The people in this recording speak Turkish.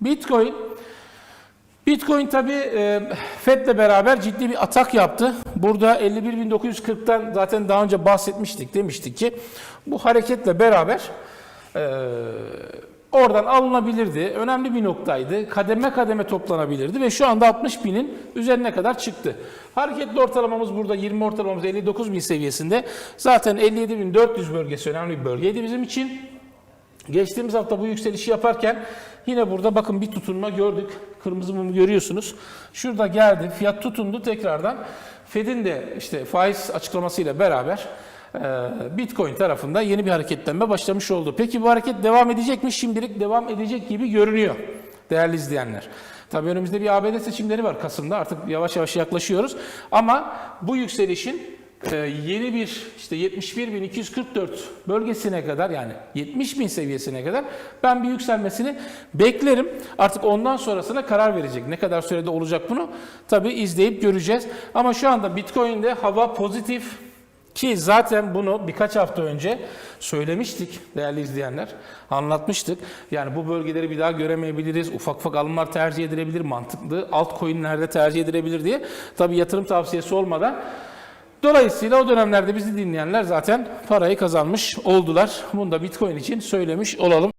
Bitcoin Bitcoin tabi e, Fed'le beraber ciddi bir atak yaptı. Burada 51.940'tan zaten daha önce bahsetmiştik. Demiştik ki bu hareketle beraber e, oradan alınabilirdi. Önemli bir noktaydı. Kademe kademe toplanabilirdi ve şu anda 60 binin üzerine kadar çıktı. Hareketli ortalamamız burada 20 ortalamamız 59 bin seviyesinde. Zaten 57.400 bölgesi önemli bir bölgeydi bizim için. Geçtiğimiz hafta bu yükselişi yaparken yine burada bakın bir tutunma gördük. Kırmızı mumu görüyorsunuz. Şurada geldi. Fiyat tutundu tekrardan. Fed'in de işte faiz açıklamasıyla beraber e, Bitcoin tarafında yeni bir hareketlenme başlamış oldu. Peki bu hareket devam edecek mi? Şimdilik devam edecek gibi görünüyor değerli izleyenler. Tabii önümüzde bir ABD seçimleri var Kasım'da. Artık yavaş yavaş yaklaşıyoruz. Ama bu yükselişin ee, yeni bir işte 71.244 bölgesine kadar yani 70.000 seviyesine kadar ben bir yükselmesini beklerim. Artık ondan sonrasına karar verecek. Ne kadar sürede olacak bunu tabii izleyip göreceğiz. Ama şu anda Bitcoin'de hava pozitif ki zaten bunu birkaç hafta önce söylemiştik değerli izleyenler. Anlatmıştık. Yani bu bölgeleri bir daha göremeyebiliriz. Ufak ufak alımlar tercih edilebilir. Mantıklı altcoin'lerde tercih edilebilir diye. Tabii yatırım tavsiyesi olmadan Dolayısıyla o dönemlerde bizi dinleyenler zaten parayı kazanmış oldular. Bunu da Bitcoin için söylemiş olalım.